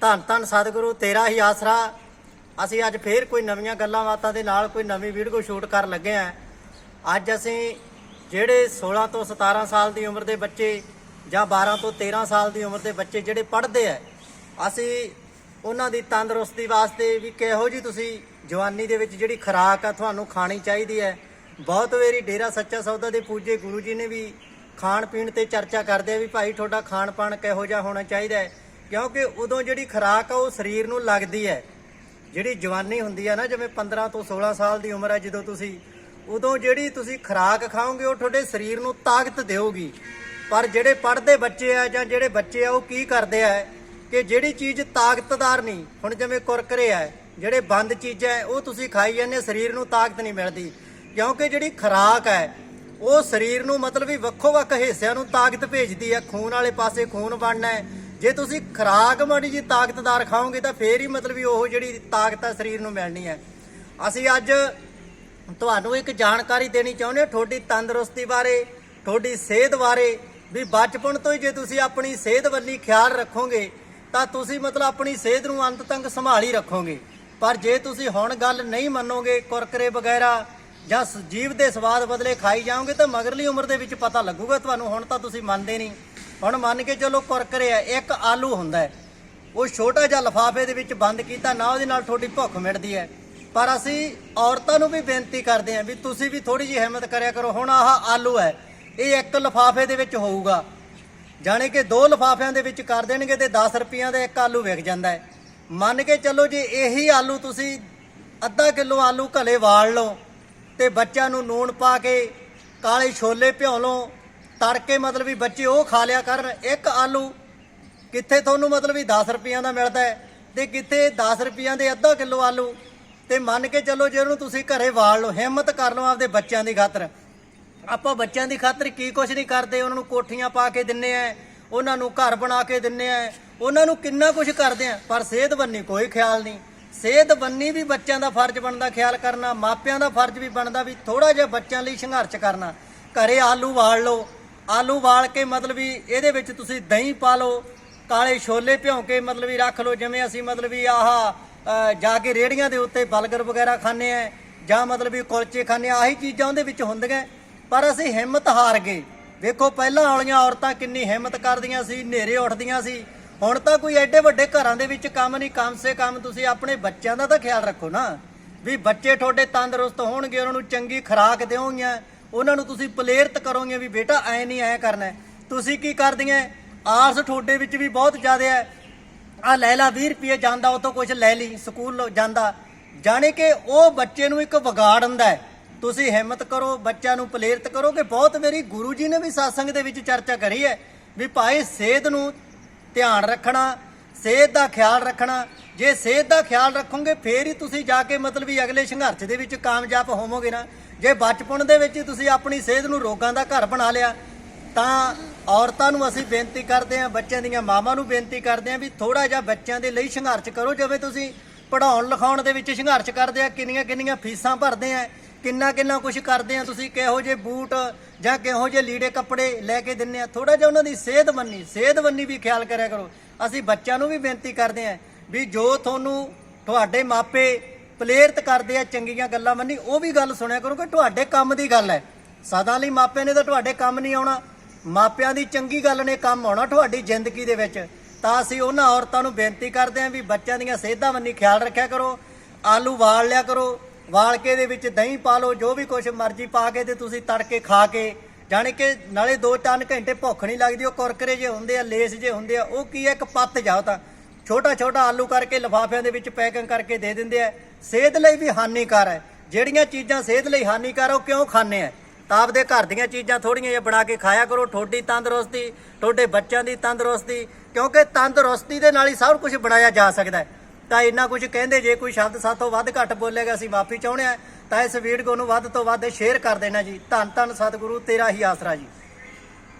ਧੰਨ ਧੰਨ ਸਤਿਗੁਰੂ, ਤੇਰਾ ਹੀ ਆਸਰਾ। ਅਸੀਂ ਅੱਜ ਫੇਰ ਕੋਈ ਨਵੀਆਂ ਗੱਲਾਂ ਬਾਤਾਂ ਦੇ ਨਾਲ ਕੋਈ ਨਵੀਂ ਵੀਡੀਓ ਸ਼ੂਟ ਕਰਨ ਲੱਗੇ ਆਂ ਅੱਜ ਅਸੀਂ ਜਿਹੜੇ 16 ਤੋਂ 17 ਸਾਲ ਦੀ ਉਮਰ ਦੇ ਬੱਚੇ ਜਾਂ 12 ਤੋਂ 13 ਸਾਲ ਦੀ ਉਮਰ ਦੇ ਬੱਚੇ ਜਿਹੜੇ ਪੜ੍ਹਦੇ ਆ, ਅਸੀਂ ਉਹਨਾਂ ਦੀ ਤੰਦਰੁਸਤੀ ਵਾਸਤੇ ਵੀ ਕਿਹੋ ਜੀ ਤੁਸੀਂ ਜਵਾਨੀ ਦੇ ਵਿੱਚ ਜਿਹੜੀ ਖੁਰਾਕ ਆ ਤੁਹਾਨੂੰ ਖਾਣੀ ਚਾਹੀਦੀ ਹੈ। ਬਹੁਤ ਵਾਰੀ ਡੇਰਾ ਸੱਚਾ ਸੌਦਾ ਦੇ ਪੂਜੇ ਗੁਰੂ ਜੀ ਨੇ ਵੀ ਖਾਣ ਪੀਣ ਤੇ ਚਰਚਾ ਕਰਦੇ ਆ ਵੀ ਭਾਈ ਤੁਹਾਡਾ ਖਾਣ ਪਾਣ ਕਿਹੋ ਜਿਹਾ ਹੋਣਾ ਚਾਹੀਦਾ ਹੈ। ਕਿਉਂਕਿ ਉਦੋਂ ਜਿਹੜੀ ਖੁਰਾਕ ਆ ਉਹ ਸਰੀਰ ਨੂੰ ਲੱਗਦੀ ਹੈ। ਜਿਹੜੀ ਜਵਾਨੀ ਹੁੰਦੀ ਆ ਨਾ ਜਿਵੇਂ 15 ਤੋਂ 16 ਸਾਲ ਦੀ ਉਮਰ ਹੈ ਜਦੋਂ ਤੁਸੀਂ ਉਦੋਂ ਜਿਹੜੀ ਤੁਸੀਂ ਖੁਰਾਕ ਖਾਓਗੇ ਉਹ ਤੁਹਾਡੇ ਸਰੀਰ ਨੂੰ ਤਾਕਤ ਦੇਊਗੀ। ਪਰ ਜਿਹੜੇ ਪੜ੍ਹਦੇ ਬੱਚੇ ਆ ਜਾਂ ਜਿਹੜੇ ਬੱਚੇ ਆ ਉਹ ਕੀ ਕਰਦੇ ਆ ਕਿ ਜਿਹੜੀ ਚੀਜ਼ ਤਾਕਤਦਾਰ ਨਹੀਂ ਹੁਣ ਜਿਵੇਂ ਕੁਰਕਰੇ ਆ ਜਿਹੜੇ ਬੰਦ ਚੀਜ਼ਾਂ ਹੈ, ਉਹ ਤੁਸੀਂ ਖਾਈ ਜਾਂਦੇ ਸਰੀਰ ਨੂੰ ਤਾਕਤ ਨਹੀਂ ਮਿਲਦੀ। ਕਿਉਂਕਿ ਜਿਹੜੀ ਖੁਰਾਕ ਹੈ ਉਹ ਸਰੀਰ ਨੂੰ ਮਤਲਬ ਵੀ ਵੱਖੋ ਵੱਖ ਹਿੱਸਿਆਂ ਨੂੰ ਤਾਕਤ ਭੇਜਦੀ ਹੈ ਖੂਨ ਵਾਲੇ ਪਾਸੇ ਖੂਨ ਬਣਨਾ ਹੈ ਜੇ ਤੁਸੀਂ ਖੁਰਾਕ ਮਾੜੀ ਜੀ ਤਾਕਤਦਾਰ ਖਾਓਗੇ ਤਾਂ ਫੇਰ ਹੀ ਮਤਲਬ ਵੀ ਉਹ ਜਿਹੜੀ ਤਾਕਤ ਆ ਸਰੀਰ ਨੂੰ ਮਿਲਣੀ ਹੈ। ਅਸੀਂ ਅੱਜ ਤੁਹਾਨੂੰ ਇੱਕ ਜਾਣਕਾਰੀ ਦੇਣੀ ਚਾਹੁੰਦੇ ਹਾਂ ਤੁਹਾਡੀ ਤੰਦਰੁਸਤੀ ਬਾਰੇ, ਤੁਹਾਡੀ ਸਿਹਤ ਬਾਰੇ। ਵੀ ਬਚਪਨ ਤੋਂ ਹੀ ਜੇ ਤੁਸੀਂ ਆਪਣੀ ਸਿਹਤ ਵੱਲੀ ਖਿਆਲ ਰੱਖੋਗੇ ਤਾਂ ਤੁਸੀਂ ਮਤਲਬ ਆਪਣੀ ਸਿਹਤ ਨੂੰ ਅੰਤ ਤੱਕ ਸੰਭਾਲੀ ਰੱਖੋਗੇ। ਪਰ ਜੇ ਤੁਸੀਂ ਹੁਣ ਗੱਲ ਨਹੀਂ ਮੰਨੋਗੇ, ਕੁਰਕਰੇ ਵਗੈਰਾ ਜਾਂ ਸ- ਜੀਵ ਦੇ ਸਵਾਦ ਬਦਲੇ ਖਾਈ ਜਾਓਗੇ ਤਾਂ ਮਗਰਲੀ ਉਮਰ ਦੇ ਵਿੱਚ ਪਤਾ ਲੱਗੂਗਾ। ਤੁਹਾਨੂੰ ਹੁਣ ਤਾਂ ਤੁਸੀਂ ਮੰਨਦੇ ਨਹੀਂ। ਹੁਣ ਮੰਨ ਕੇ ਚਲੋ ਕੁਰਕਰੇ ਆ ਇੱਕ ਆਲੂ ਹੁੰਦਾ ਹੈ। ਉਹ ਛੋਟਾ ਜਿਹਾ ਲਫਾਫੇ ਦੇ ਵਿੱਚ ਬੰਦ ਕੀਤਾ, ਨਾ ਉਹਦੇ ਨਾਲ ਤੁਹਾਡੀ ਭੁੱਖ ਮਿਟਦੀ ਹੈ। ਪਰ ਅਸੀਂ ਔਰਤਾਂ ਨੂੰ ਵੀ ਬੇਨਤੀ ਕਰਦੇ ਹਾਂ ਵੀ ਤੁਸੀਂ ਵੀ ਥੋੜੀ ਜਿਹੀ ਹਿੰਮਤ ਕਰਿਆ ਕਰੋ, ਹੁਣ ਆਹ ਆਲੂ ਹੈ, ਇਹ ਇੱਕ ਲਫਾਫੇ ਦੇ ਵਿੱਚ ਹੋਊਗਾ। ਜਾਣੇ ਕਿ ਦੋ ਲਫਾਫਿਆਂ ਦੇ ਵਿੱਚ ਕਰ ਦੇਣਗੇ ਤੇ 10 ਰੁਪਈਆਂ ਦਾ ਇੱਕ ਆਲੂ ਵਿਕ ਜਾਂਦਾ ਹੈ। ਮੰਨ ਕੇ ਚੱਲੋ ਜੇ ਇਹੀ ਆਲੂ ਤੁਸੀਂ ਅੱਧਾ ਕਿਲੋ ਆਲੂ ਘਲੇ ਵਾਲ ਲਓ ਤੇ ਬੱਚਿਆਂ ਨੂੰ ਨੂਣ ਪਾ ਕੇ ਕਾਲੇ ਛੋਲੇ ਭਿਉਂ ਲਓ ਤੜਕੇ ਮਤਲਬ ਵੀ ਬੱਚੇ ਉਹ ਖਾ ਲਿਆ ਕਰਨ, ਇੱਕ ਆਲੂ। ਕਿੱਥੇ ਤੁਹਾਨੂੰ ਮਤਲਬ ਵੀ 10 ਰੁਪਈਆਂ ਦਾ ਮਿਲਦਾ ਹੈ ਤੇ ਕਿੱਥੇ 10 ਰੁਪਈਆਂ ਦੇ ਅੱਧਾ ਕਿਲੋ ਆਲੂ। ਤੇ ਮੰਨ ਕੇ ਚੱਲੋ ਜੇ ਉਹਨੂੰ ਤੁਸੀਂ ਘਰੇ ਵਾਲ ਲਓ, ਹਿੰਮਤ ਕਰ ਲਓ ਆਪਦੇ ਬੱਚਿਆਂ ਦੀ ਖਾਤਰ। ਆਪਾਂ ਬੱਚਿਆਂ ਦੀ ਖਾਤਰ ਕੀ ਕੁਛ ਨਹੀਂ ਕਰਦੇ, ਉਹਨਾਂ ਨੂੰ ਕੋਠੀਆਂ ਪਾ ਕੇ ਦਿੰਨੇ ਆ, ਉਹਨਾਂ ਨੂੰ ਘਰ ਬਣਾ ਕੇ ਦਿੰਨੇ ਆ। ਉਹਨਾਂ ਨੂੰ ਕਿੰਨਾ ਕੁਝ ਕਰਦੇ ਆ, ਪਰ ਸਿਹਤ ਬੰਨੀ ਕੋਈ ਖਿਆਲ ਨਹੀਂ। ਸਿਹਤ ਬੰਨੀ ਵੀ ਬੱਚਿਆਂ ਦਾ ਫਰਜ਼ ਬਣਦਾ ਖਿਆਲ ਕਰਨਾ, ਮਾਪਿਆਂ ਦਾ ਫਰਜ਼ ਵੀ ਬਣਦਾ ਵੀ ਥੋੜਾ ਜਿਹਾ ਬੱਚਿਆਂ ਲਈ ਸੰਘਰਸ਼ ਕਰਨਾ। ਘਰੇ ਆਲੂ ਵਾਲ ਲਓ ਆਲੂ ਵਾਲ ਕੇ ਮਤਲਬ ਵੀ ਇਹਦੇ ਵਿੱਚ ਤੁਸੀਂ ਦਹੀਂ ਪਾ ਲਓ, ਕਾਲੇ ਛੋਲੇ ਭਿਉਂ ਕੇ ਮਤਲਬ ਵੀ ਰੱਖ ਲਓ, ਜਿਵੇਂ ਅਸੀਂ ਮਤਲਬ ਵੀ ਆਹ ਜਾ ਕੇ ਰੇੜੀਆਂ ਦੇ ਉੱਤੇ ਬਲਗਰ ਵਗੈਰਾ ਖਾਂਦੇ ਆ, ਜਾਂ ਮਤਲਬ ਵੀ ਕੁਲਚੇ ਖਾਂਦੇ ਆ, ਆਹੀ ਚੀਜ਼ਾਂ ਉਹਦੇ ਵਿੱਚ ਹੁੰਦੀਆਂ। ਪਰ ਅਸੀਂ ਹਿੰਮਤ ਹਾਰ ਗਏ। ਵੇਖੋ, ਪਹਿਲਾਂ ਵਾਲੀਆਂ ਔਰਤਾਂ ਕਿੰਨੀ ਹਿੰਮਤ ਕਰਦੀਆਂ ਸੀ, ਹਨੇਰੇ ਉੱਠਦੀਆਂ ਸੀ। ਹੁਣ ਤਾਂ ਕੋਈ ਐਡੇ ਵੱਡੇ ਘਰਾਂ ਦੇ ਵਿੱਚ ਕੰਮ ਨਹੀਂ, ਕਮ ਸੇ ਕਮ ਤੁਸੀਂ ਆਪਣੇ ਬੱਚਿਆਂ ਦਾ ਤਾਂ ਖਿਆਲ ਰੱਖੋ ਨਾ। ਵੀ ਬੱਚੇ ਤੁਹਾਡੇ ਤੰਦਰੁਸਤ ਹੋਣਗੇ, ਉਹਨਾਂ ਨੂੰ ਚੰਗੀ ਖੁਰਾਕ ਦਿਓਗੀਆਂ ਉਹਨਾਂ ਨੂੰ ਤੁਸੀਂ ਪਲੇਰਤ ਕਰੋਗੇ ਵੀ ਬੇਟਾ ਐ ਨਹੀਂ ਐ ਕਰਨਾ ਤੁਸੀਂ ਕੀ ਕਰਦੀਆਂ ਆਸ ਤੁਹਾਡੇ ਵਿੱਚ ਵੀ ਬਹੁਤ ਜ਼ਿਆਦਾ ਹੈ। ਆ ਲੈ ਲਾ 20 ਰੁਪਏ ਜਾਂਦਾ, ਉਹ ਤੋਂ ਕੁਝ ਲੈ ਲਈ, ਸਕੂਲ ਜਾਂਦਾ। ਜਾਣੇ ਕਿ ਉਹ ਬੱਚੇ ਨੂੰ ਇੱਕ ਵਿਗਾੜ ਹੁੰਦਾ ਤੁਸੀਂ ਹਿੰਮਤ ਕਰੋ, ਬੱਚਿਆਂ ਨੂੰ ਪਲੇਰਤ ਕਰੋ ਕਿ ਬਹੁਤ ਮੇਰੀ ਗੁਰੂ ਜੀ ਨੇ ਵੀ satsang ਦੇ ਵਿੱਚ ਚਰਚਾ ਕਰੀ ਹੈ ਵੀ ਭਾਈ ਸਿਹਤ ਨੂੰ ਧਿਆਨ ਰੱਖਣਾ, ਸਿਹਤ ਦਾ ਖਿਆਲ ਰੱਖਣਾ ਜੇ ਸਿਹਤ ਦਾ ਖਿਆਲ ਰੱਖੋਗੇ, ਫੇਰ ਹੀ ਤੁਸੀਂ ਜਾ ਕੇ ਮਤਲਬ ਵੀ ਅਗਲੇ ਸੰਘਰਸ਼ ਦੇ ਵਿੱਚ ਕਾਮਯਾਬ ਹੋਵੋਗੇ ਨਾ। ਜੇ ਬਚਪਨ ਦੇ ਵਿੱਚ ਹੀ ਤੁਸੀਂ ਆਪਣੀ ਸਿਹਤ ਨੂੰ ਰੋਗਾਂ ਦਾ ਘਰ ਬਣਾ ਲਿਆ, ਤਾਂ ਔਰਤਾਂ ਨੂੰ ਅਸੀਂ ਬੇਨਤੀ ਕਰਦੇ ਹਾਂ, ਬੱਚਿਆਂ ਦੀਆਂ ਮਾਵਾਂ ਨੂੰ ਬੇਨਤੀ ਕਰਦੇ ਹਾਂ ਵੀ ਥੋੜਾ ਜਿਹਾ ਬੱਚਿਆਂ ਦੇ ਲਈ ਸੰਘਰਸ਼ ਕਰੋ, ਜਿਵੇਂ ਤੁਸੀਂ ਪੜਾਉਣ ਲਿਖਾਉਣ ਦੇ ਵਿੱਚ ਸੰਘਰਸ਼ ਕਰਦੇ ਆ, ਕਿੰਨੀਆਂ ਕਿੰਨੀਆਂ ਫੀਸਾਂ ਭਰਦੇ ਆ, ਕਿੰਨਾ ਕਿੰਨਾ ਕੁਝ ਕਰਦੇ ਆ, ਤੁਸੀਂ ਕਿਹੋ ਜਿਹੇ ਬੂਟ ਜਾਂ ਕਿਹੋ ਜਿਹੇ ਲੀੜੇ ਕੱਪੜੇ ਲੈ ਕੇ ਦਿੰਨੇ ਆ। ਥੋੜਾ ਜਿਹਾ ਉਹਨਾਂ ਦੀ ਸਿਹਤ ਬੰਨੀ ਸਿਹਤ ਬੰਨੀ ਵੀ ਖਿਆਲ ਕਰਿਆ ਕਰੋ। ਅਸੀਂ ਬੱਚਿਆਂ ਨੂੰ ਵੀ ਬੇਨਤੀ ਕਰਦੇ ਆ ਵੀ ਜੋ ਤੁਹਾਨੂੰ ਤੁਹਾਡੇ ਮਾਪੇ ਪਲੇਰਤ ਕਰਦੇ ਆ, ਚੰਗੀਆਂ ਗੱਲਾਂ ਮੰਨੀ, ਉਹ ਵੀ ਗੱਲ ਸੁਣਿਆ ਕਰੋ ਕਿ ਤੁਹਾਡੇ ਕੰਮ ਦੀ ਗੱਲ ਹੈ। ਸਦਾ ਲਈ ਮਾਪਿਆਂ ਨੇ ਤਾਂ ਤੁਹਾਡੇ ਕੰਮ ਨਹੀਂ ਆਉਣਾ। ਮਾਪਿਆਂ ਦੀ ਚੰਗੀ ਗੱਲ ਨੇ ਕੰਮ ਆਉਣਾ ਤੁਹਾਡੀ ਜ਼ਿੰਦਗੀ ਦੇ ਵਿੱਚ। ਤਾਂ ਅਸੀਂ ਉਹਨਾਂ ਔਰਤਾਂ ਨੂੰ ਬੇਨਤੀ ਕਰਦੇ ਹਾਂ ਵੀ ਬੱਚਿਆਂ ਦੀਆਂ ਸਿਹਤਾਂ ਬੰਨੀ ਖਿਆਲ ਰੱਖਿਆ ਕਰੋ। ਆਲੂ ਵਾਲ ਲਿਆ ਕਰੋ। ਵਾਲ ਕੇ ਦੇ ਵਿੱਚ ਦਹੀਂ ਪਾ ਲਓ, ਜੋ ਵੀ ਕੁਝ ਮਰਜ਼ੀ ਪਾ ਕੇ ਤੇ ਤੁਸੀਂ ਤੜਕੇ ਖਾ ਕੇ, ਜਾਣੀ ਕਿ ਨਾਲੇ 2-3 ਘੰਟੇ ਭੁੱਖ ਨਹੀਂ ਲੱਗਦੀ, ਉਹ ਕੁਰਕਰੇ ਜੇ ਹੁੰਦੇ ਆ, ਲੇਸ ਜੇ ਹੁੰਦੇ ਆ, ਉਹ ਕੀ ਹੈ? ਇੱਕ ਪੱਤ ਜਾਓ ਤਾਂ। ਛੋਟਾ ਛੋਟਾ ਆਲੂ ਕਰਕੇ ਲਿਫਾਫਿਆਂ ਦੇ ਵਿੱਚ ਪੈਕਿੰਗ ਕਰਕੇ ਦੇ ਦਿੰਦੇ ਆ। ਸਿਹਤ ਲਈ ਵੀ ਹਾਨੀਕਾਰ ਹੈ। ਜਿਹੜੀਆਂ ਚੀਜ਼ਾਂ ਸਿਹਤ ਲਈ ਹਾਨੀਕਾਰ ਉਹ ਕਿਉਂ ਖਾਂਦੇ ਆ? ਤਾਂ ਆਪਦੇ ਘਰ ਦੀਆਂ ਚੀਜ਼ਾਂ ਥੋੜੀਆਂ ਜਿਹੀਆਂ ਬਣਾ ਕੇ ਖਾਇਆ ਕਰੋ। ਤੁਹਾਡੀ ਤੰਦਰੁਸਤੀ, ਤੁਹਾਡੇ ਬੱਚਿਆਂ ਦੀ ਤੰਦਰੁਸਤੀ, ਕਿਉਂਕਿ ਤੰਦਰੁਸਤੀ ਦੇ ਨਾਲ ਹੀ ਸਭ ਕੁਝ ਬਣਾਇਆ ਜਾ ਸਕਦਾ ਹੈ। ਤਾਂ ਇੰਨਾ ਕੁਝ ਕਹਿੰਦੇ, ਜੇ ਕੋਈ ਸ਼ਬਦ ਸਾਥੋਂ ਵੱਧ ਘੱਟ ਬੋਲੇਗਾ, ਅਸੀਂ ਮਾਫੀ ਚਾਹੁੰਦੇ ਆ ਤਾਂ ਇਸ ਵੀਡੀਓ ਨੂੰ ਵੱਧ ਤੋਂ ਵੱਧ ਸ਼ੇਅਰ ਕਰ ਦੇਣਾ ਜੀ। ਧੰਨ ਧੰਨ ਸਤਿਗੁਰੂ, ਤੇਰਾ ਹੀ ਆਸਰਾ ਜੀ।